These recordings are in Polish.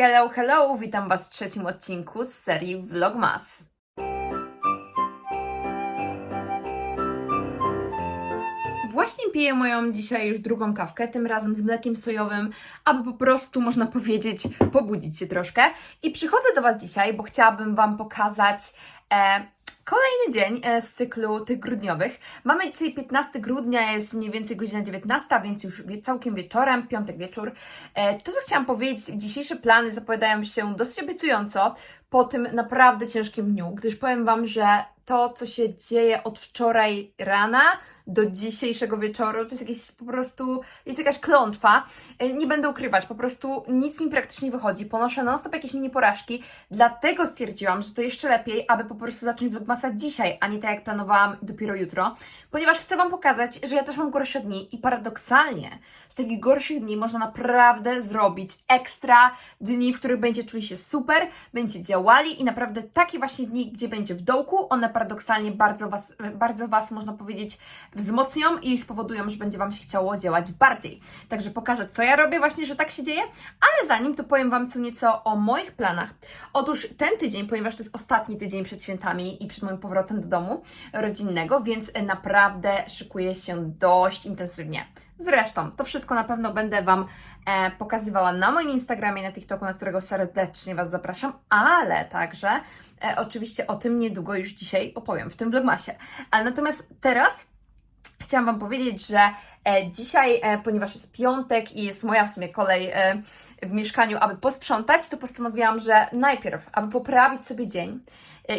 Hello, hello! Witam Was w trzecim odcinku z serii Vlogmas. Właśnie piję moją dzisiaj już drugą kawkę, tym razem z mlekiem sojowym, aby po prostu, można powiedzieć, pobudzić się troszkę. I przychodzę do Was dzisiaj, bo chciałabym Wam pokazać e, kolejny dzień e, z cyklu tych grudniowych. Mamy dzisiaj 15 grudnia, jest mniej więcej godzina 19, więc już całkiem wieczorem, piątek wieczór. E, to, co chciałam powiedzieć, dzisiejsze plany zapowiadają się dosyć obiecująco po tym naprawdę ciężkim dniu, gdyż powiem Wam, że to, co się dzieje od wczoraj rana do dzisiejszego wieczoru, to jest jakieś po prostu, jest jakaś klątwa. E, Nie będę ukrywać, po prostu nic mi praktycznie nie wychodzi. Ponoszę non-stop jakieś mini porażki, dlatego stwierdziłam, że to jeszcze lepiej, aby po prostu zacząć vlogmasa dzisiaj, a nie tak jak planowałam dopiero jutro, ponieważ chcę Wam pokazać, że ja też mam gorsze dni i paradoksalnie z takich gorszych dni można naprawdę zrobić ekstra dni, w których będziecie czuli się super, będziecie działali i naprawdę takie właśnie dni, gdzie będzie w dołku, one paradoksalnie bardzo Was, bardzo was można powiedzieć, wzmocnią i spowodują, że będzie Wam się chciało działać bardziej. Także pokażę, co ja robię właśnie, że tak się dzieje, ale zanim to powiem Wam co nieco o moich planach. Otóż ten tydzień, ponieważ to jest ostatni tydzień przed świętami i przed moim powrotem do domu rodzinnego, więc naprawdę szykuję się dość intensywnie. Zresztą, to wszystko na pewno będę Wam e, pokazywała na moim Instagramie, na TikToku, na którego serdecznie Was zapraszam, ale także e, oczywiście o tym niedługo już dzisiaj opowiem w tym vlogmasie. Ale natomiast teraz chciałam Wam powiedzieć, że e, dzisiaj, e, ponieważ jest piątek i jest moja w sumie kolej e, w mieszkaniu, aby posprzątać, to postanowiłam, że najpierw, aby poprawić sobie dzień,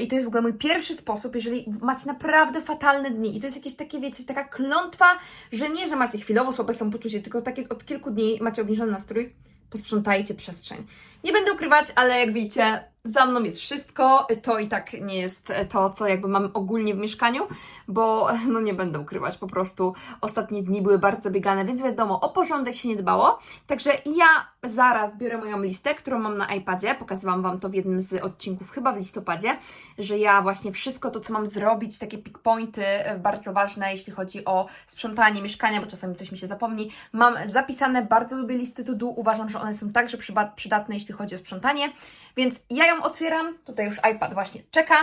i to jest w ogóle mój pierwszy sposób, jeżeli macie naprawdę fatalne dni i to jest jakieś takie, wiecie, taka klątwa, że nie, że macie chwilowo słabe samopoczucie, tylko tak jest od kilku dni, macie obniżony nastrój, posprzątajcie przestrzeń. Nie będę ukrywać, ale jak widzicie, za mną jest wszystko. To i tak nie jest to, co jakby mam ogólnie w mieszkaniu, bo no nie będę ukrywać, po prostu ostatnie dni były bardzo biegane, więc wiadomo, o porządek się nie dbało. Także ja zaraz biorę moją listę, którą mam na iPadzie. Pokazywałam Wam to w jednym z odcinków, chyba w listopadzie, że ja właśnie wszystko to, co mam zrobić, takie pick e, bardzo ważne, jeśli chodzi o sprzątanie mieszkania, bo czasami coś mi się zapomni, mam zapisane. Bardzo lubię listy to do. Uważam, że one są także przydatne, jeśli chodzi o sprzątanie. Więc ja ją otwieram, tutaj już iPad właśnie czeka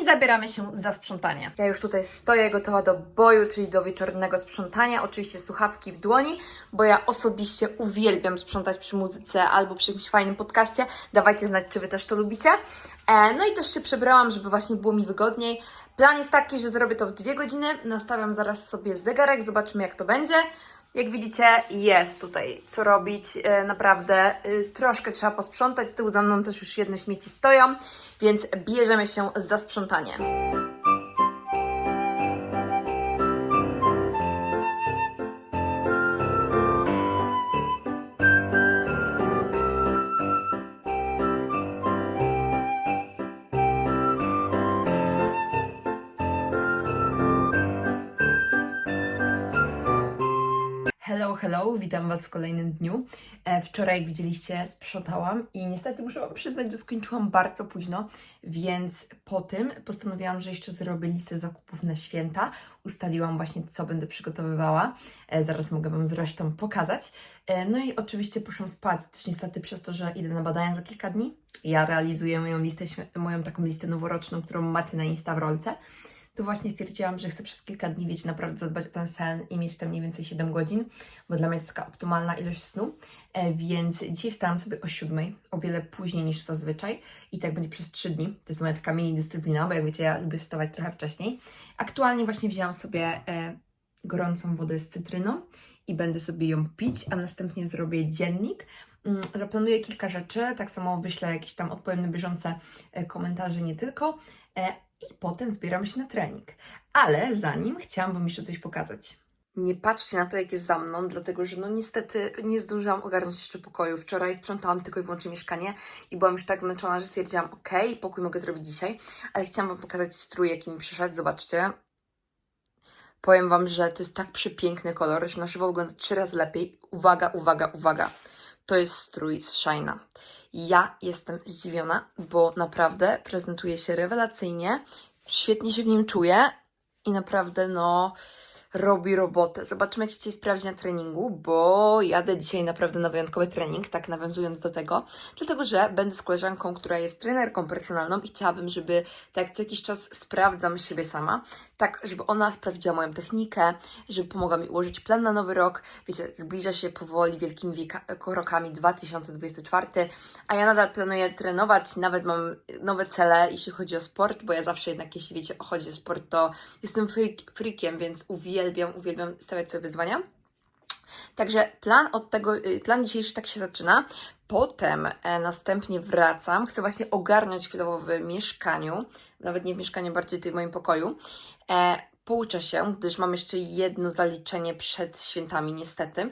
i zabieramy się za sprzątanie. Ja już tutaj stoję gotowa do boju, czyli do wieczornego sprzątania. Oczywiście słuchawki w dłoni, bo ja osobiście uwielbiam sprzątać przy muzyce albo przy jakimś fajnym podcaście. Dawajcie znać, czy Wy też to lubicie. E, no i też się przebrałam, żeby właśnie było mi wygodniej. Plan jest taki, że zrobię to w dwie godziny. Nastawiam zaraz sobie zegarek, zobaczymy jak to będzie. Jak widzicie, jest tutaj co robić. E, Naprawdę y, troszkę trzeba posprzątać. Z tyłu za mną też już jedne śmieci stoją, więc bierzemy się za sprzątanie. Witam Was w kolejnym dniu. E, wczoraj, jak widzieliście, sprzątałam i niestety muszę Wam przyznać, że skończyłam bardzo późno, więc po tym postanowiłam, że jeszcze zrobię listę zakupów na święta. Ustaliłam właśnie, co będę przygotowywała. E, zaraz mogę Wam zresztą pokazać. E, no i oczywiście poszłam spać, też niestety przez to, że idę na badania za kilka dni. Ja realizuję moją listę, moją taką listę noworoczną, którą macie na Insta w rolce to właśnie stwierdziłam, że chcę przez kilka dni, wiecie, naprawdę zadbać o ten sen i mieć tam mniej więcej 7 godzin, bo dla mnie to jest taka optymalna ilość snu. E, więc dzisiaj wstałam sobie o 7, o wiele później niż zazwyczaj i tak będzie przez 3 dni. To jest moja taka mini dyscyplina, bo jak wiecie, ja lubię wstawać trochę wcześniej. Aktualnie właśnie wzięłam sobie e, gorącą wodę z cytryną i będę sobie ją pić, a następnie zrobię dziennik. Mm, Zaplanuję kilka rzeczy, tak samo wyślę jakieś tam odpowiem na bieżące e, komentarze, nie tylko. I potem zbieram się na trening. Ale zanim chciałam Wam jeszcze coś pokazać. Nie patrzcie na to, jak jest za mną, dlatego że no niestety nie zdążyłam ogarnąć jeszcze pokoju. Wczoraj sprzątałam tylko i wyłącznie mieszkanie i byłam już tak zmęczona, że stwierdziłam, ok, pokój mogę zrobić dzisiaj, ale chciałam Wam pokazać strój, jaki mi przyszedł. Zobaczcie. Powiem Wam, że to jest tak przepiękny kolor, że na żywo wygląda trzy razy lepiej. Uwaga, uwaga, uwaga. To jest strój z Shine'a. Ja jestem zdziwiona, bo naprawdę prezentuje się rewelacyjnie, świetnie się w nim czuję i naprawdę, no, robi robotę. Zobaczymy, jak się dzisiaj sprawdzi na treningu, bo jadę dzisiaj naprawdę na wyjątkowy trening, tak nawiązując do tego, dlatego że będę z koleżanką, która jest trenerką personalną i chciałabym, żeby tak co jakiś czas sprawdzam siebie sama, tak żeby ona sprawdziła moją technikę, żeby pomogła mi ułożyć plan na nowy rok. Wiecie, zbliża się powoli wielkimi wieka- krokami 2024, a ja nadal planuję trenować, nawet mam nowe cele, jeśli chodzi o sport, bo ja zawsze jednak, jeśli wiecie, chodzi o sport, to jestem freak, freakiem, więc uwielbiam, uwielbiam stawiać sobie wyzwania. Także plan od tego, y, plan dzisiejszy tak się zaczyna. Potem e, następnie wracam. Chcę właśnie ogarnąć chwilowo w mieszkaniu, nawet nie w mieszkaniu, bardziej w moim pokoju. E, pouczę się, gdyż mam jeszcze jedno zaliczenie przed świętami, niestety.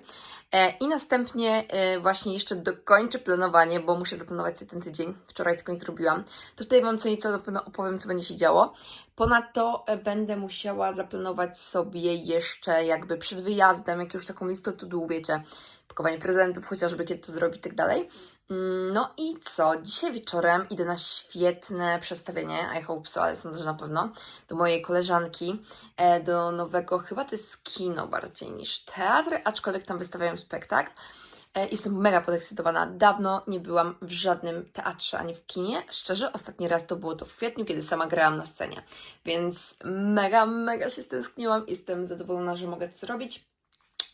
E, I następnie e, właśnie jeszcze dokończę planowanie, bo muszę zaplanować sobie ten tydzień. Wczoraj tylko nie zrobiłam. To tutaj Wam co nieco na pewno opowiem, co będzie się działo. Ponadto e, będę musiała zaplanować sobie jeszcze jakby przed wyjazdem, jak już taką listę to do, wiecie, pakowanie prezentów, chociażby kiedy to zrobić i tak dalej. Mm, No i co? Dzisiaj wieczorem idę na świetne przedstawienie, I hope so, ale sądzę, że na pewno, do mojej koleżanki, e, do nowego, chyba to jest kino bardziej niż teatr, aczkolwiek tam wystawiają spektakl. E, Jestem mega podekscytowana. Dawno nie byłam w żadnym teatrze ani w kinie. Szczerze, ostatni raz to było to w kwietniu, kiedy sama grałam na scenie. Więc mega, mega się stęskniłam. Jestem zadowolona, że mogę to zrobić.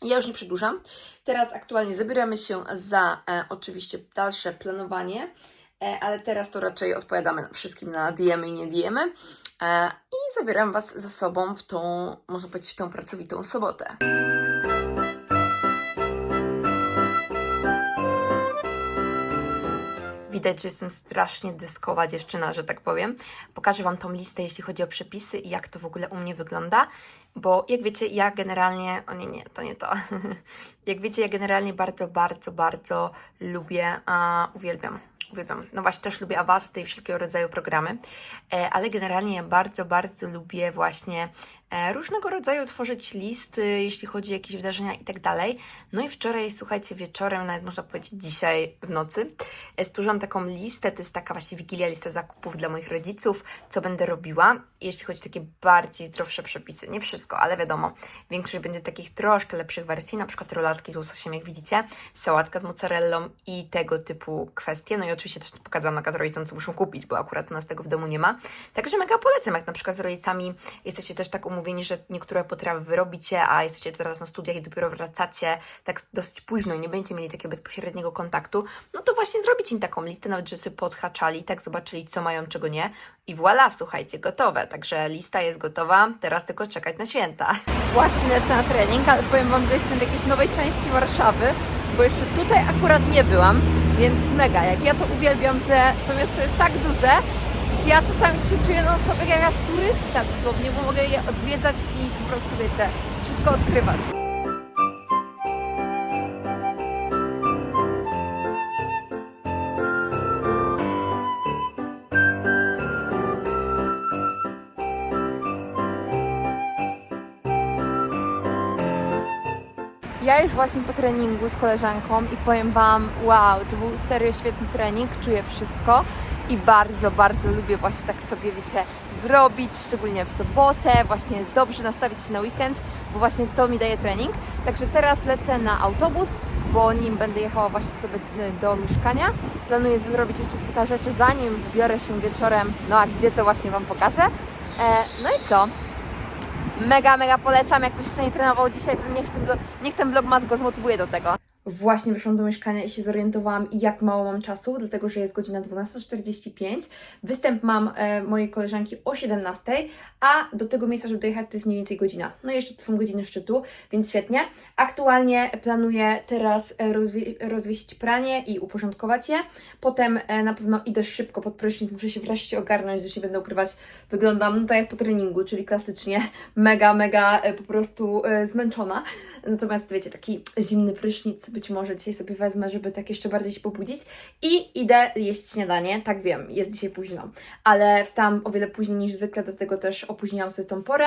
Ja już nie przedłużam. Teraz aktualnie zabieramy się za e, oczywiście dalsze planowanie, e, ale teraz to raczej odpowiadamy wszystkim na DM i nie DM. E, I zabieram Was ze sobą w tą, można powiedzieć, w tą pracowitą sobotę. Widać, że jestem strasznie dyskowa dziewczyna, że tak powiem. Pokażę Wam tą listę, jeśli chodzi o przepisy i jak to w ogóle u mnie wygląda. Bo jak wiecie, ja generalnie. O nie, nie, to nie to. jak wiecie, ja generalnie bardzo, bardzo, bardzo lubię, a uwielbiam. Uwielbiam. No właśnie, też lubię Avasty i wszelkiego rodzaju programy, e, ale generalnie ja bardzo, bardzo lubię właśnie różnego rodzaju tworzyć listy, jeśli chodzi o jakieś wydarzenia i tak dalej. No i wczoraj, słuchajcie, wieczorem, nawet można powiedzieć dzisiaj w nocy, e, stworzyłam taką listę, to jest taka właśnie wigilia, lista zakupów dla moich rodziców, co będę robiła, jeśli chodzi o takie bardziej zdrowsze przepisy. Nie wszystko, ale wiadomo, większość będzie takich troszkę lepszych wersji, na przykład rolatki z łososiem, jak widzicie, sałatka z mozzarellą i tego typu kwestie. No i oczywiście też pokazałam na rodzicom, co muszą kupić, bo akurat u nas tego w domu nie ma. Także mega polecam, jak na przykład z rodzicami jesteście też tak umówieni, że niektóre potrawy wyrobicie, a jesteście teraz na studiach i dopiero wracacie tak dosyć późno i nie będziecie mieli takiego bezpośredniego kontaktu, no to właśnie zrobić im taką listę, nawet że sobie podhaczali, tak zobaczyli, co mają, czego nie. I voilà, słuchajcie, gotowe. Także lista jest gotowa, teraz tylko czekać na święta. Właśnie lecę na trening, ale powiem Wam, że jestem w jakiejś nowej części Warszawy, bo jeszcze tutaj akurat nie byłam, więc mega. Jak ja to uwielbiam, że to miasto jest tak duże, że ja czasami się czuję non stop jak jakaś turystka dosłownie, bo mogę je zwiedzać i po prostu, wiecie, wszystko odkrywać. Ja już właśnie po treningu z koleżanką i powiem Wam, wow, to był serio świetny trening, czuję wszystko i bardzo, bardzo lubię właśnie tak sobie, wiecie, zrobić, szczególnie w sobotę, właśnie dobrze nastawić się na weekend, bo właśnie to mi daje trening. Także teraz lecę na autobus, bo nim będę jechała właśnie sobie y, do mieszkania. Planuję zrobić jeszcze kilka rzeczy, zanim wybiorę się wieczorem, no a gdzie to właśnie Wam pokażę. E, no i co? Mega, mega polecam. Jak ktoś jeszcze nie trenował dzisiaj, to niech ten, vlog- niech ten vlogmas go zmotywuje do tego. Właśnie wyszłam do mieszkania i się zorientowałam, jak mało mam czasu, dlatego że jest godzina 12.45. Występ mam e, mojej koleżanki o 17.00, a do tego miejsca, żeby dojechać, to jest mniej więcej godzina. No i jeszcze to są godziny szczytu, więc świetnie. Aktualnie planuję teraz e, rozwie- rozwiesić pranie i uporządkować je. Potem e, na pewno idę szybko pod prysznic, muszę się wreszcie ogarnąć, że się będę ukrywać. Wyglądam no tak jak po treningu, czyli klasycznie mega, mega e, po prostu e, zmęczona. Natomiast wiecie, taki zimny prysznic być może dzisiaj sobie wezmę, żeby tak jeszcze bardziej się pobudzić. I idę jeść śniadanie. Tak wiem, jest dzisiaj późno, ale wstałam o wiele później niż zwykle, dlatego też opóźniłam sobie tą porę.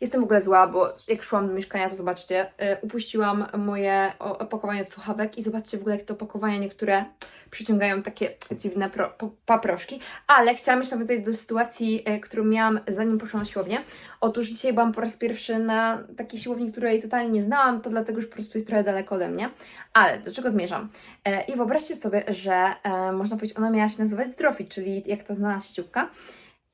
Jestem w ogóle zła, bo jak szłam do mieszkania, to zobaczcie, y, upuściłam moje opakowanie od słuchawek i zobaczcie w ogóle, jak te opakowania niektóre przyciągają takie dziwne pro, paproszki. Ale chciałam jeszcze nawiązać do sytuacji, y, którą miałam zanim poszłam na siłownię. Otóż dzisiaj byłam po raz pierwszy na takiej siłowni, której totalnie nie znałam, to dlatego, że po prostu jest trochę daleko ode mnie. Ale do czego zmierzam? E, I wyobraźcie sobie, że e, można powiedzieć, ona miała się nazywać Zdrofit, czyli jak ta znana sieciówka.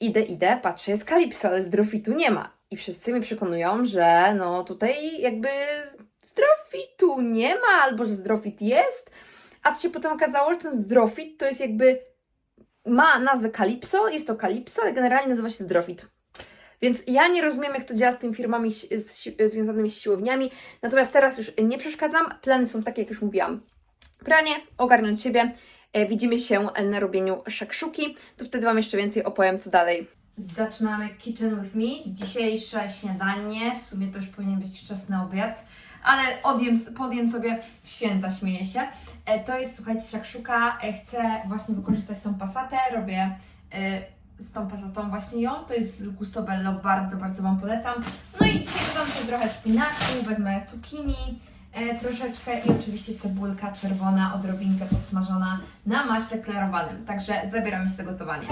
Idę, idę, patrzę, jest Kalipso, ale Zdrofitu nie ma. I wszyscy mnie przekonują, że no tutaj jakby Zdrofitu nie ma, albo że Zdrofit jest. A to się potem okazało, że ten Zdrofit to jest jakby ma nazwę Kalipso, jest to Kalipso, ale generalnie nazywa się Zdrofit. Więc ja nie rozumiem, jak to działa z tymi firmami związanymi z siłowniami. Natomiast teraz już nie przeszkadzam. Plany są takie, jak już mówiłam. Pranie, ogarnąć siebie. E, widzimy się na robieniu szakszuki. To wtedy Wam jeszcze więcej opowiem, co dalej. Zaczynamy Kitchen with Me. Dzisiejsze śniadanie, w sumie to już powinien być wczesny obiad, ale odjem, podjem sobie w święta, śmieję się. E, to jest, słuchajcie, szakszuka. E, chcę właśnie wykorzystać tą pasatę. Robię z tą pasatą właśnie ją. To jest z Gusto Bello, bardzo, bardzo Wam polecam. No i dzisiaj dodam sobie trochę szpinaku, wezmę cukinii, e, troszeczkę i oczywiście cebulka czerwona, odrobinkę podsmażona na maśle klarowanym. Także zabieramy się za gotowanie.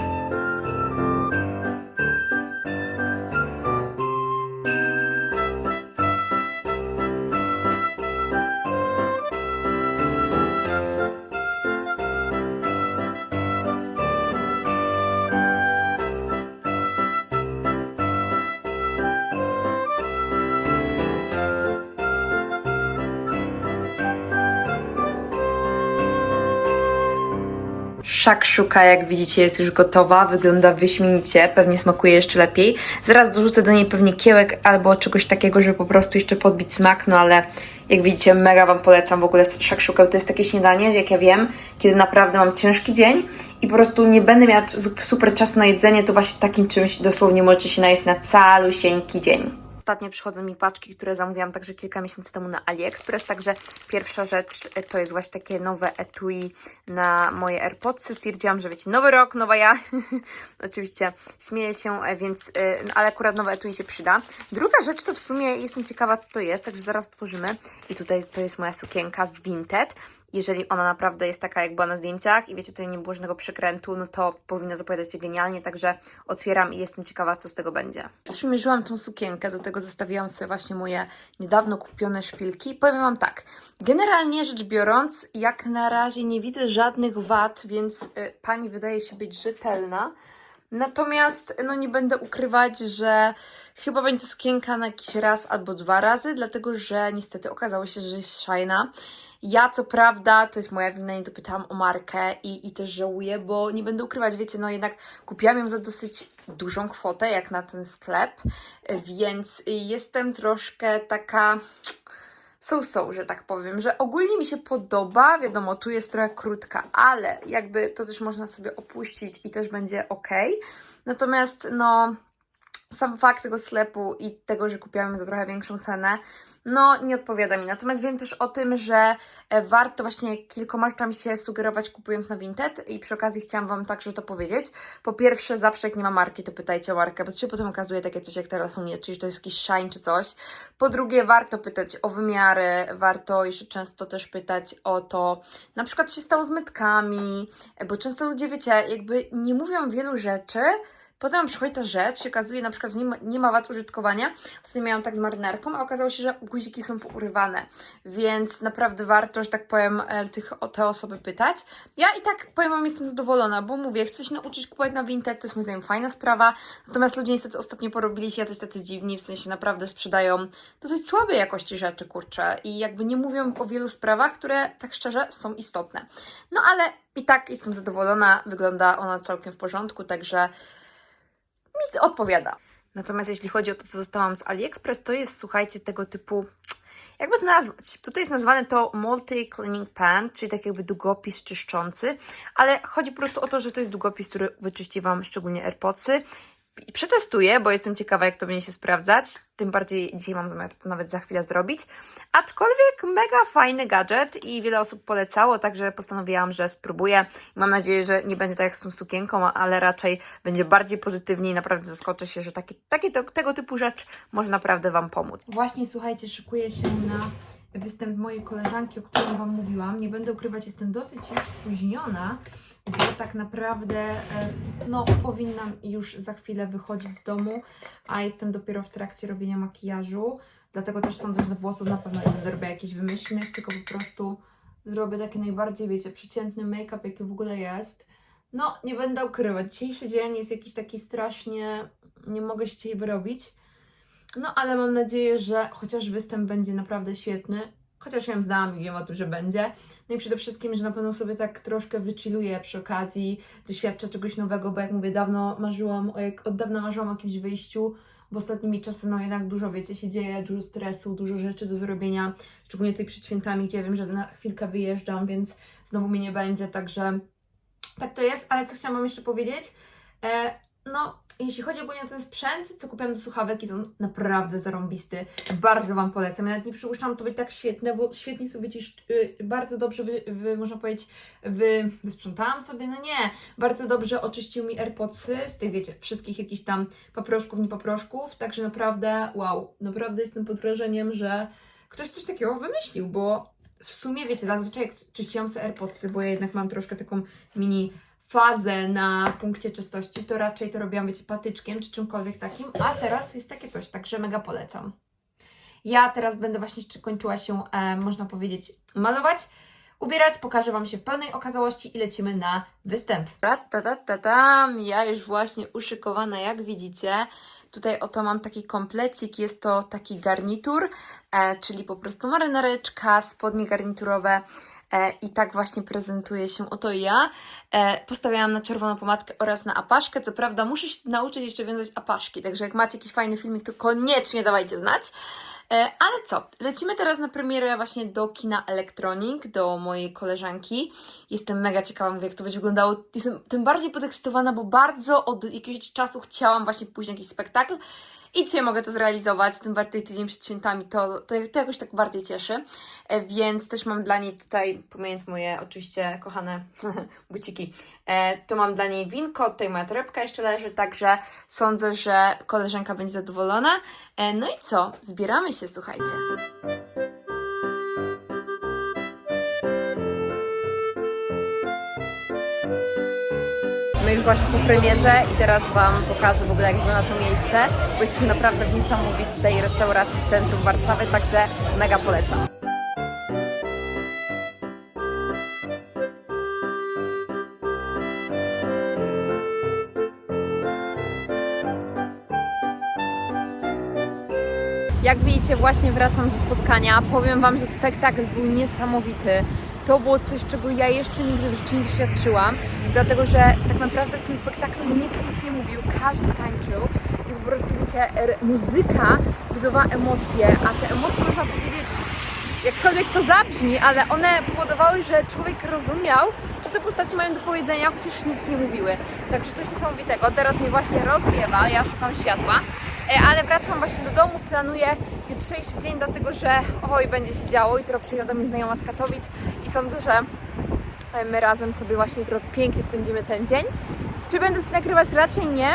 Szakszuka, jak widzicie, jest już gotowa. Wygląda wyśmienicie, pewnie smakuje jeszcze lepiej. Zaraz dorzucę do niej pewnie kiełek albo czegoś takiego, żeby po prostu jeszcze podbić smak, no ale jak widzicie, mega Wam polecam w ogóle szakszukę. To jest takie śniadanie, jak ja wiem, kiedy naprawdę mam ciężki dzień i po prostu nie będę miała su- super czasu na jedzenie, to właśnie takim czymś dosłownie możecie się najeść na calusieńki dzień. Ostatnio przychodzą mi paczki, które zamówiłam także kilka miesięcy temu na AliExpress. Także pierwsza rzecz e, to jest właśnie takie nowe etui na moje AirPodsy. Stwierdziłam, że wiecie, nowy rok, nowa ja. Oczywiście śmieję się, e, więc, e, no, ale akurat nowe etui się przyda. Druga rzecz to w sumie jestem ciekawa, co to jest, także zaraz tworzymy. I tutaj to jest moja sukienka z Vinted. Jeżeli ona naprawdę jest taka, jak była na zdjęciach i wiecie, tutaj nie było żadnego przekrętu, no to powinna zapowiadać się genialnie, także otwieram i jestem ciekawa, co z tego będzie. Przymierzyłam tą sukienkę, do tego zestawiłam sobie właśnie moje niedawno kupione szpilki. Powiem Wam tak, generalnie rzecz biorąc, jak na razie nie widzę żadnych wad, więc y, Pani wydaje się być rzetelna. Natomiast no nie będę ukrywać, że chyba będzie sukienka na jakiś raz albo dwa razy, dlatego że niestety okazało się, że jest szajna. Ja co prawda, to jest moja wina, nie dopytałam o markę i, i też żałuję, bo nie będę ukrywać, wiecie, no jednak kupiłam ją za dosyć dużą kwotę, jak na ten sklep, więc jestem troszkę taka so-so, że tak powiem, że ogólnie mi się podoba, wiadomo, tu jest trochę krótka, ale jakby to też można sobie opuścić i też będzie ok. Natomiast no, sam fakt tego sklepu i tego, że kupiłam za trochę większą cenę, no nie odpowiada mi. Natomiast wiem też o tym, że e, warto właśnie kilkoma rzeczami się sugerować kupując na Vinted i przy okazji chciałam Wam także to powiedzieć. Po pierwsze, zawsze jak nie ma marki, to pytajcie o markę, bo to się potem okazuje takie coś jak teraz u mnie, czyli to jest jakiś shine czy coś. Po drugie, warto pytać o wymiary, warto jeszcze często też pytać o to, na przykład się stało z metkami, e, bo często ludzie, wiecie, jakby nie mówią wielu rzeczy, Potem przychodzi ta rzecz, się okazuje na przykład, że nie ma, nie ma wad użytkowania. Ostatnio miałam tak z marynarką, a okazało się, że guziki są pourywane. Więc naprawdę warto, że tak powiem, e, tych, o te osoby pytać. Ja i tak powiem Wam, jestem zadowolona, bo mówię, chcę się nauczyć kupować na Vinted, to jest moim zdaniem fajna sprawa. Natomiast ludzie niestety ostatnio porobili się jacyś tacy dziwni, w sensie naprawdę sprzedają dosyć słabej jakości rzeczy, kurczę. I jakby nie mówią o wielu sprawach, które tak szczerze są istotne. No ale i tak jestem zadowolona, wygląda ona całkiem w porządku, także mi odpowiada. Natomiast jeśli chodzi o to, co zostałam z AliExpress, to jest, słuchajcie, tego typu, jakby to nazwać? Tutaj jest nazwane to Multi-Cleaning Pan, czyli tak jakby długopis czyszczący, ale chodzi po prostu o to, że to jest długopis, który wyczyści Wam szczególnie AirPodsy i przetestuję, bo jestem ciekawa, jak to będzie się sprawdzać. Tym bardziej dzisiaj mam zamiar to nawet za chwilę zrobić. Aczkolwiek mega fajny gadżet i wiele osób polecało, także postanowiłam, że spróbuję. Mam nadzieję, że nie będzie tak jak z tą sukienką, ale raczej będzie bardziej pozytywnie i naprawdę zaskoczę się, że takie, takie to, tego typu rzecz może naprawdę Wam pomóc. Właśnie, słuchajcie, szykuję się na występ mojej koleżanki, o którym Wam mówiłam. Nie będę ukrywać, jestem dosyć już spóźniona, bo tak naprawdę e, no, powinnam już za chwilę wychodzić z domu, a jestem dopiero w trakcie robienia makijażu. Dlatego też sądzę, że do włosów na pewno nie będę robiła jakichś wymyślnych, tylko po prostu zrobię taki najbardziej, wiecie, przeciętny make-up, jaki w ogóle jest. No, nie będę ukrywać. Dzisiejszy dzień jest jakiś taki strasznie. Nie mogę się dzisiaj wyrobić. No, ale mam nadzieję, że chociaż występ będzie naprawdę świetny. Chociaż ją znam i wiem o tym, że będzie. No i przede wszystkim, że na pewno sobie tak troszkę wychilluję przy okazji, doświadczę czegoś nowego, bo jak mówię, dawno marzyłam, jak od dawna marzyłam o jakimś wyjściu, bo ostatnimi czasy no jednak dużo, wiecie, się dzieje, dużo stresu, dużo rzeczy do zrobienia, szczególnie tutaj przed świętami, gdzie wiem, że na chwilkę wyjeżdżam, więc znowu mnie nie będzie, także tak to jest, ale co chciałam Wam jeszcze powiedzieć, e, no, jeśli chodzi ogólnie o ten sprzęt, co kupiłam do słuchawek, jest on naprawdę zarąbisty. Bardzo Wam polecam. Ja nawet nie przypuszczam to być tak świetne, bo świetnie sobie ci y, bardzo dobrze, wy, wy, można powiedzieć, wy, wysprzątałam sobie, no nie, bardzo dobrze oczyścił mi AirPodsy z tych, wiecie, wszystkich jakichś tam paproszków, nie paproszków, także naprawdę, wow, naprawdę jestem pod wrażeniem, że ktoś coś takiego wymyślił, bo w sumie, wiecie, zazwyczaj jak czyściłam sobie AirPodsy, bo ja jednak mam troszkę taką mini fazę na punkcie czystości, to raczej to robiłam, wiecie, patyczkiem czy czymkolwiek takim, a teraz jest takie coś, także mega polecam. Ja teraz będę właśnie kończyła się, e, można powiedzieć, malować, ubierać, pokażę Wam się w pełnej okazałości i lecimy na występ. Tam, ja już właśnie uszykowana, jak widzicie. Tutaj oto mam taki komplecik, jest to taki garnitur, e, czyli po prostu marynareczka, spodnie garniturowe, I tak właśnie prezentuje się oto ja. E, postawiałam na czerwoną pomadkę oraz na apaszkę. Co prawda muszę się nauczyć jeszcze wiązać apaszki, także jak macie jakiś fajny filmik, to koniecznie dawajcie znać. E, ale co, lecimy teraz na premierę właśnie do kina Electronic, do mojej koleżanki. Jestem mega ciekawa, mówię, jak to będzie wyglądało. Jestem tym bardziej podekscytowana, bo bardzo od jakiegoś czasu chciałam właśnie pójść na jakiś spektakl. I dzisiaj mogę to zrealizować, tym bardziej tydzień przed świętami, to, to, to jakoś tak bardziej cieszy. E, więc też mam dla niej tutaj, pomijając moje oczywiście kochane buciki, e, to mam dla niej winko, tutaj moja torebka jeszcze leży, także sądzę, że koleżanka będzie zadowolona. E, no i co? Zbieramy się, słuchajcie. My już właśnie po premierze i teraz Wam pokażę w ogóle jak wygląda to miejsce, bo jesteśmy naprawdę w niesamowitej restauracji w centrum Warszawy, także mega polecam. Jak widzicie, właśnie wracam ze spotkania. Powiem Wam, że spektakl był niesamowity. To było coś, czego ja jeszcze nigdy w życiu nie doświadczyłam, dlatego że tak naprawdę w tym spektaklu nikt nic nie mówił, każdy tańczył i po prostu, wiecie, muzyka budowała emocje, a te emocje można powiedzieć, jakkolwiek to zabrzmi, ale one powodowały, że człowiek rozumiał, co te postacie mają do powiedzenia, chociaż nic nie mówiły. Także coś niesamowitego. Teraz mnie właśnie rozwiewa, ja szukam światła. E, ale wracam właśnie do domu, planuję jutrzejszy dzień, dlatego że oj, będzie się działo. Jutro przyjdzie do mnie znajoma z Katowic i sądzę, że my razem sobie właśnie jutro pięknie spędzimy ten dzień. Czy będę coś nagrywać? Raczej nie,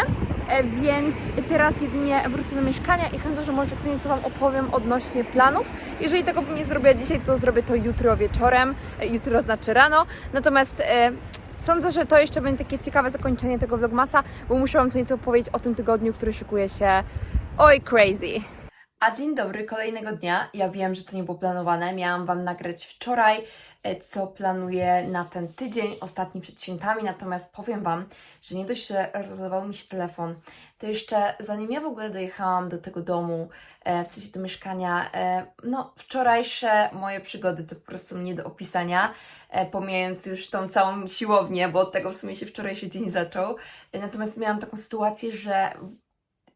e, więc teraz jedynie wrócę do mieszkania i sądzę, że może co nieco Wam opowiem odnośnie planów. Jeżeli tego bym nie zrobiła dzisiaj, to zrobię to jutro wieczorem, e, jutro znaczy rano. Natomiast e, Sądzę, że to jeszcze będzie takie ciekawe zakończenie tego vlogmasa, bo muszę Wam co nieco powiedzieć o tym tygodniu, który szykuje się oj crazy. A dzień dobry, kolejnego dnia. Ja wiem, że to nie było planowane. Miałam Wam nagrać wczoraj, co planuję na ten tydzień, ostatni przed świętami. Natomiast powiem Wam, że nie dość, że rozładował mi się telefon, to jeszcze zanim ja w ogóle dojechałam do tego domu, e, w sensie do mieszkania, e, no wczorajsze moje przygody to po prostu nie do opisania e, pomijając już tą całą siłownię, bo od tego w sumie się wczorajszy dzień zaczął. E, Natomiast miałam taką sytuację, że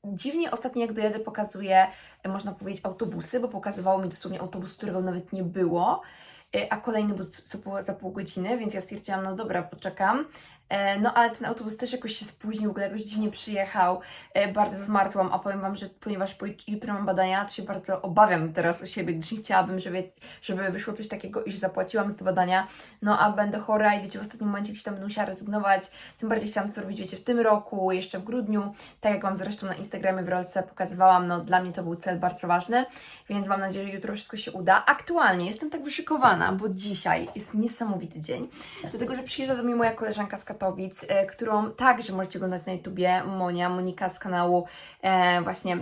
dziwnie ostatnio jak dojadę pokazuje, e, można powiedzieć, autobusy, bo pokazywało mi dosłownie autobus, którego nawet nie było, e, a kolejny bus co za pół godziny, więc ja stwierdziłam, no dobra, poczekam. E, No ale ten autobus też jakoś się spóźnił, w jakoś dziwnie przyjechał. E, Bardzo zmarzłam, a powiem Wam, że ponieważ po- jutro mam badania, to się bardzo obawiam teraz o siebie, gdyż nie chciałabym, żeby, żeby wyszło coś takiego, iż zapłaciłam za te badania, no a będę chora i wiecie, w ostatnim momencie gdzieś tam będę musiała rezygnować. Tym bardziej chciałam to zrobić, wiecie, w tym roku, jeszcze w grudniu, tak jak Wam zresztą na Instagramie w rolce pokazywałam, no dla mnie to był cel bardzo ważny, więc mam nadzieję, że jutro wszystko się uda. Aktualnie jestem tak wyszykowana, bo dzisiaj jest niesamowity dzień, dlatego, że przyjeżdża do mnie moja koleżanka z Katowic, e, którą także możecie oglądać na YouTubie, Monia, Monika z kanału e, właśnie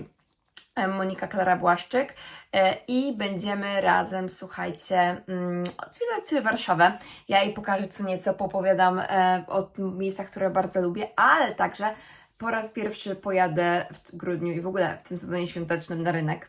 e, Monika Klara Błaszczyk e, i będziemy razem, słuchajcie, mm, odwiedzać sobie Warszawę. Ja jej pokażę co nieco, popowiadam o miejscach, które bardzo lubię, ale także po raz pierwszy pojadę w grudniu i w ogóle w tym sezonie świątecznym na rynek.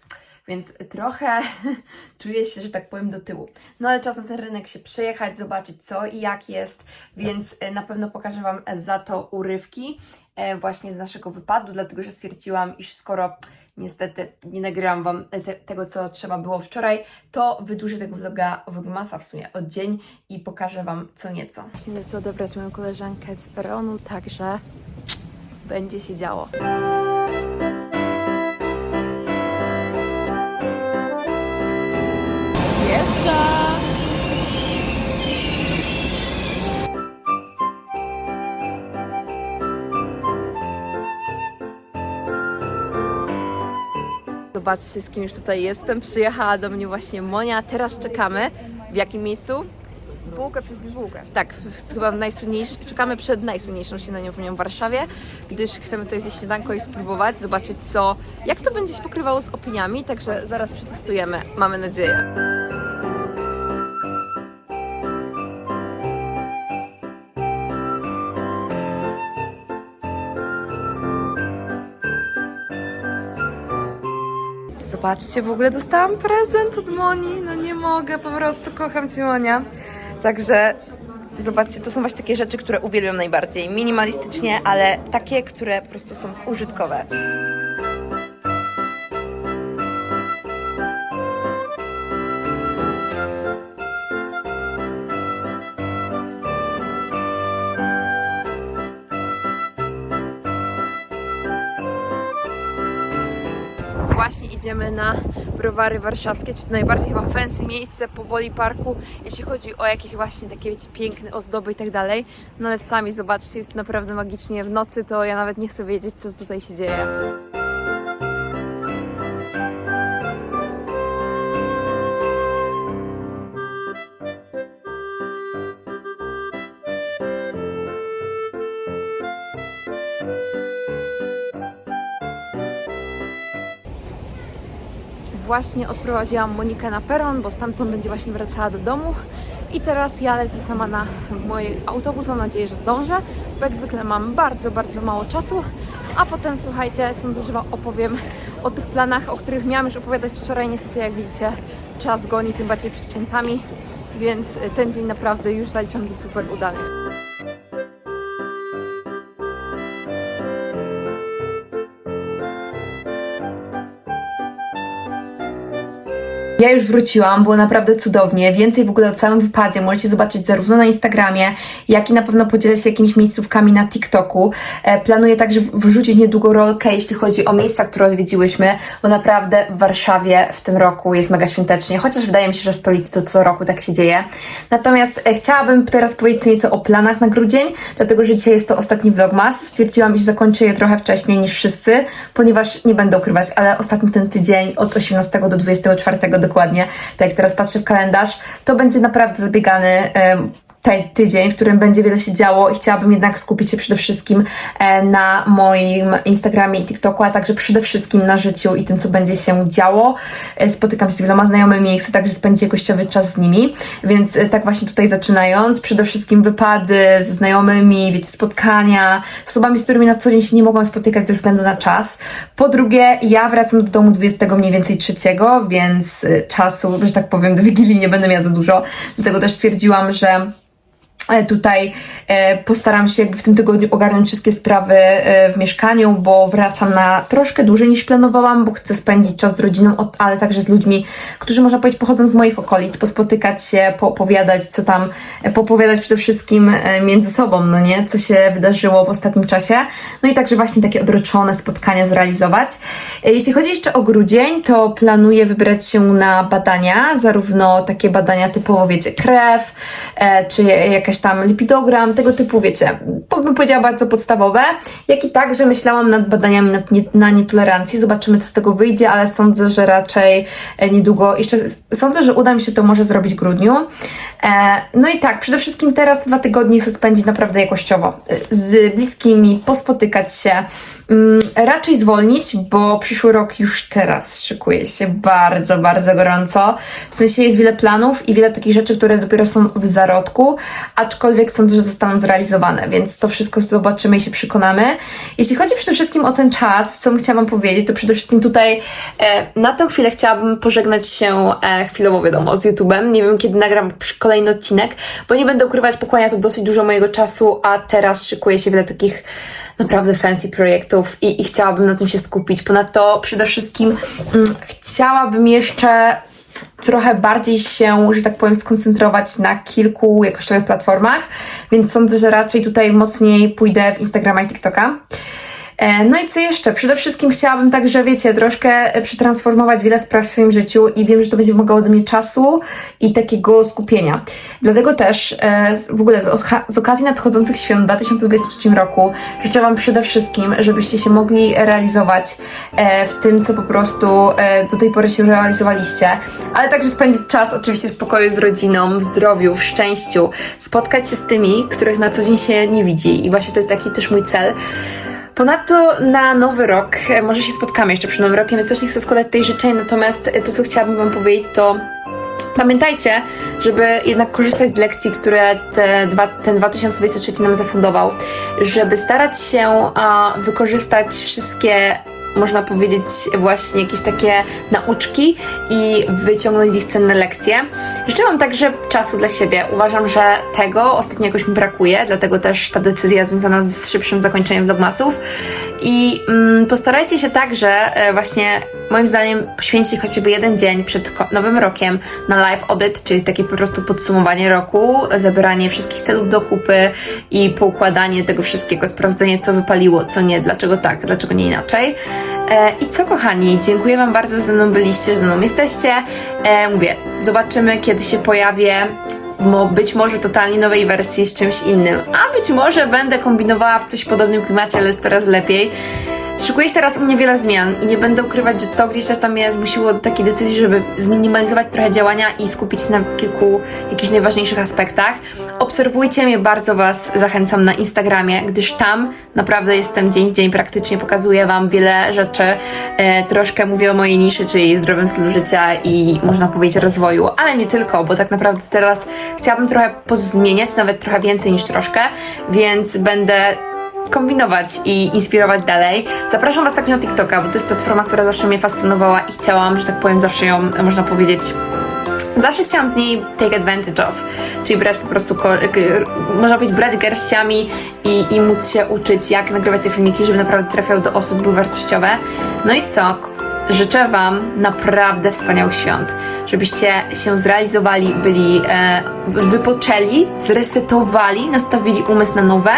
Więc trochę czuję się, że tak powiem, do tyłu. No ale czas na ten rynek się przejechać, zobaczyć co i jak jest, więc e, na pewno pokażę Wam za to urywki e, właśnie z naszego wypadu, dlatego że stwierdziłam, iż skoro niestety nie nagrałam Wam te, tego, co trzeba było wczoraj, to wydłużę tego vloga o masa w sumie od dzień i pokażę Wam co nieco. Właśnie lecę odebrać moją koleżankę z peronu, także będzie się działo. Jeszcze! Zobaczcie, z kim już tutaj jestem. Przyjechała do mnie właśnie Monia. Teraz czekamy. W jakim miejscu? Przez bibułkę. Tak, w- chyba w czekamy przed najsłynniejszą śniadaniownią w Warszawie, gdyż chcemy tutaj zjeść śniadanko i spróbować, zobaczyć co, jak to będzie się pokrywało z opiniami, także zaraz przetestujemy, mamy nadzieję. Zobaczcie, w ogóle dostałam prezent od Moni. No nie mogę, po prostu kocham Cię, Monia. Także zobaczcie, to są właśnie takie rzeczy, które uwielbiam najbardziej. Minimalistycznie, ale takie, które po prostu są użytkowe. Właśnie idziemy na browary warszawskie, czy to najbardziej chyba fancy miejsce po Woli Parku, jeśli chodzi o jakieś właśnie takie, wiecie, piękne ozdoby i tak dalej. No ale sami zobaczcie, jest naprawdę magicznie. W nocy to ja nawet nie chcę wiedzieć, co tutaj się dzieje. Właśnie odprowadziłam Monikę na peron, bo stamtąd będzie właśnie wracała do domu. I teraz ja lecę sama na mój autobus. Mam nadzieję, że zdążę, bo jak zwykle mam bardzo, bardzo mało czasu. A potem, słuchajcie, sądzę, że Wam opowiem o tych planach, o których miałam już opowiadać wczoraj. Niestety, jak widzicie, czas goni, tym bardziej przed świętami, więc ten dzień naprawdę już zaliczam do super udanych. Ja już wróciłam, było naprawdę cudownie. Więcej w ogóle o całym wypadzie możecie zobaczyć zarówno na Instagramie, jak i na pewno podzielę się jakimiś miejscówkami na TikToku. E, planuję także wrzucić niedługo rolkę, jeśli chodzi o miejsca, które odwiedziłyśmy, bo naprawdę w Warszawie w tym roku jest mega świątecznie, chociaż wydaje mi się, że stolicy to co roku tak się dzieje. Natomiast e, chciałabym teraz powiedzieć co nieco o planach na grudzień, dlatego że dzisiaj jest to ostatni vlogmas. Stwierdziłam, iż zakończę je trochę wcześniej niż wszyscy, ponieważ nie będę ukrywać, ale ostatni ten tydzień od 18 do 24 dokładnie, tak jak teraz patrzę w kalendarz, to będzie naprawdę zabiegany ten tydzień, w którym będzie wiele się działo i chciałabym jednak skupić się przede wszystkim e, na moim Instagramie i TikToku, a także przede wszystkim na życiu i tym, co będzie się działo. E, Spotykam się z wieloma znajomymi chcę także spędzić jakościowy czas z nimi, więc e, tak właśnie tutaj zaczynając, przede wszystkim wypady ze znajomymi, wiecie, spotkania z osobami, z którymi na co dzień się nie mogłam spotykać ze względu na czas. Po drugie, ja wracam do domu 20 mniej więcej trzeciego, więc czasu, że tak powiem, do Wigilii nie będę miała za dużo, dlatego też stwierdziłam, że Tutaj e, postaram się w tym tygodniu ogarnąć wszystkie sprawy e, w mieszkaniu, bo wracam na troszkę dłużej niż planowałam, bo chcę spędzić czas z rodziną, od- ale także z ludźmi, którzy można powiedzieć pochodzą z moich okolic, pospotykać się, poopowiadać, co tam, e, poopowiadać przede wszystkim e, między sobą, no nie, co się wydarzyło w ostatnim czasie. No i także właśnie takie odroczone spotkania zrealizować. E, Jeśli chodzi jeszcze o grudzień, to planuję wybrać się na badania, zarówno takie badania typowo, wiecie, krew, e, czy jakaś tam lipidogram, tego typu, wiecie, bym powiedziała bardzo podstawowe, jak i także myślałam nad badaniami nad nie, na nietolerancję, zobaczymy co z tego wyjdzie, ale sądzę, że raczej e, niedługo, jeszcze sądzę, że uda mi się to może zrobić w grudniu. E, no i tak, przede wszystkim teraz dwa tygodnie chcę spędzić naprawdę jakościowo, e, z bliskimi, pospotykać się, raczej zwolnić, bo przyszły rok już teraz szykuje się bardzo, bardzo gorąco. W sensie jest wiele planów i wiele takich rzeczy, które dopiero są w zarodku, aczkolwiek sądzę, że zostaną zrealizowane, więc to wszystko zobaczymy i się przekonamy. Jeśli chodzi przede wszystkim o ten czas, co bym chciała Wam powiedzieć, to przede wszystkim tutaj e, na tę chwilę chciałabym pożegnać się e, chwilowo, wiadomo, z YouTube'em. Nie wiem, kiedy nagram kolejny odcinek, bo nie będę ukrywać, pochłania to dosyć dużo mojego czasu, a teraz szykuje się wiele takich naprawdę fancy projektów i, i chciałabym na tym się skupić. Ponadto przede wszystkim mm, chciałabym jeszcze trochę bardziej się, że tak powiem, skoncentrować na kilku jakościowych platformach, więc sądzę, że raczej tutaj mocniej pójdę w Instagrama i TikToka. E, No i co jeszcze? Przede wszystkim chciałabym także, wiecie, troszkę e, przetransformować wiele spraw w swoim życiu i wiem, że to będzie wymagało ode mnie czasu i takiego skupienia. Dlatego też e, w ogóle z, z okazji nadchodzących świąt w 2023 roku życzę Wam przede wszystkim, żebyście się mogli realizować w tym, co po prostu do tej pory się realizowaliście, ale także spędzić czas oczywiście w spokoju z rodziną, w zdrowiu, w szczęściu, spotkać się z tymi, których na co dzień się nie widzi i właśnie to jest taki też mój cel. Ponadto na nowy rok, e, może się spotkamy jeszcze przed nowym rokiem, więc też nie chcę składać tej życzeń, natomiast e, to, co chciałabym Wam powiedzieć, to pamiętajcie, żeby jednak korzystać z lekcji, które te dwa, ten 2023 nam zafundował, żeby starać się a, wykorzystać wszystkie można powiedzieć właśnie jakieś takie nauczki i wyciągnąć z nich cenne lekcje. Życzę Wam także czasu dla siebie. Uważam, że tego ostatnio jakoś mi brakuje, dlatego też ta decyzja związana z szybszym zakończeniem vlogmasów. I mm, postarajcie się także e, właśnie, moim zdaniem, poświęcić chociażby jeden dzień przed nowym rokiem na live audit, czyli takie po prostu podsumowanie roku, zebranie wszystkich celów do kupy i poukładanie tego wszystkiego, sprawdzenie co wypaliło, co nie, dlaczego tak, dlaczego nie inaczej. E, I co kochani, dziękuję Wam bardzo, że ze mną byliście, że ze mną jesteście. E, mówię, zobaczymy kiedy się pojawię być może totalnie nowej wersji z czymś innym, a być może będę kombinowała w coś podobnym klimacie, ale jest coraz lepiej. Szykuje teraz u mnie wiele zmian i nie będę ukrywać, że to gdzieś tam mnie zmusiło do takiej decyzji, żeby zminimalizować trochę działania i skupić się na kilku jakichś najważniejszych aspektach. Obserwujcie mnie, bardzo Was zachęcam na Instagramie, gdyż tam naprawdę jestem dzień w dzień, praktycznie pokazuję Wam wiele rzeczy. E, troszkę mówię o mojej niszy, czyli zdrowym stylu życia i można powiedzieć rozwoju, ale nie tylko, bo tak naprawdę teraz chciałabym trochę pozmieniać, nawet trochę więcej niż troszkę, więc będę kombinować i inspirować dalej. Zapraszam Was także na TikToka, bo to jest platforma, która zawsze mnie fascynowała i chciałam, że tak powiem, zawsze ją, można powiedzieć, zawsze chciałam z niej take advantage of, czyli brać po prostu, można powiedzieć, brać garściami i, i móc się uczyć, jak nagrywać te filmiki, żeby naprawdę trafiały do osób, były wartościowe. No i co? Życzę Wam naprawdę wspaniałych świąt, żebyście się zrealizowali, byli, e, wypoczęli, zresetowali, nastawili umysł na nowe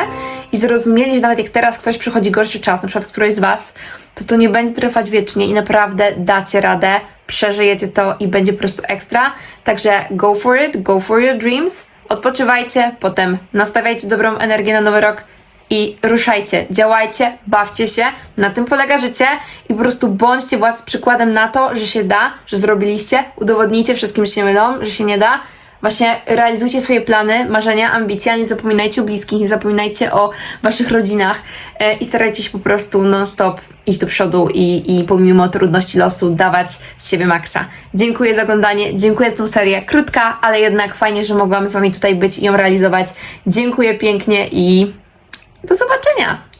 i zrozumieli, że nawet jak teraz ktoś przychodzi gorszy czas, na przykład któryś z Was, to to nie będzie trwać wiecznie i naprawdę dacie radę, przeżyjecie to i będzie po prostu ekstra. Także go for it, go for your dreams, odpoczywajcie, potem nastawiajcie dobrą energię na nowy rok i ruszajcie, działajcie, bawcie się, na tym polega życie i po prostu bądźcie własnym przykładem na to, że się da, że zrobiliście, udowodnijcie wszystkim, że się mylą, że się nie da. Właśnie realizujcie swoje plany, marzenia, ambicje, nie zapominajcie o bliskich, nie zapominajcie o waszych rodzinach e, i starajcie się po prostu non-stop iść do przodu i, i pomimo trudności losu dawać z siebie maksa. Dziękuję za oglądanie, dziękuję za tą serię. Krótka, ale jednak fajnie, że mogłam z wami tutaj być i ją realizować. Dziękuję pięknie i do zobaczenia!